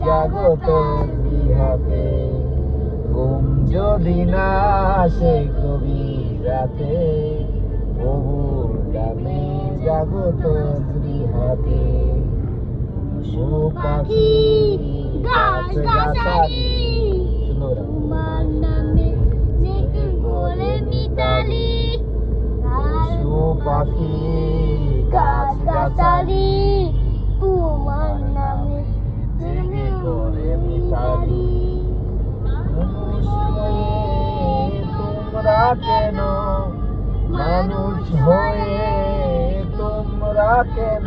জাগত বিহাতে ঘুম যদি না আসে গভীর রাতে প্রভুর ডাকে জাগত বিহাতে পশু পাখি গাছ গাছালি তোমার নামে জেগে বলে মিতালি? পশু পাখি তোমরা কেন মানুষ হয়ে তোমরা কেন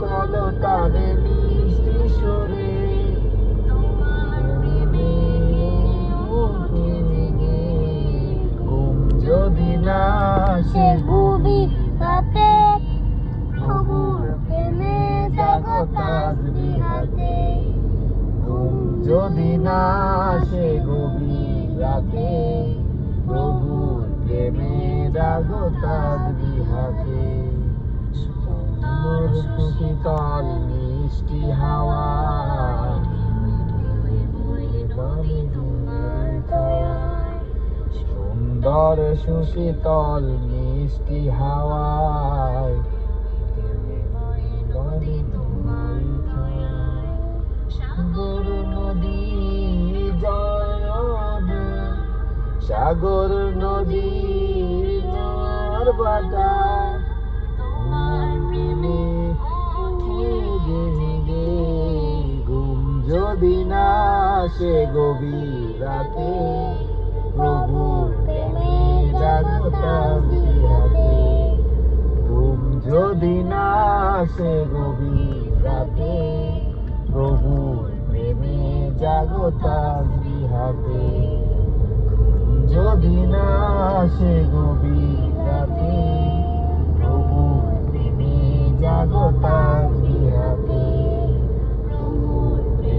কলতানে মিষ্টি সুরে ঘুম যদি না সে গুবি রাতে প্রভুর প্রেমে জগৎ আজ বিহাতে ঘুম যদি না আসে গভীর রাতে প্রভুর প্রেমে জাগতার বিহাতে শীতল মিষ্টি হাওয়া। সুন্দর সুশীতল মিষ্টি হাওয়ায় সাগর নদী জয় যদি না আসে গভীর রাতে প্রভু প্রেমে জাগতা বিহাতে ঘুম যদি না আসে গভীর রাতে প্রভু প্রেমে জাগতা বিহাতে যদি না আসে গভীর রাতে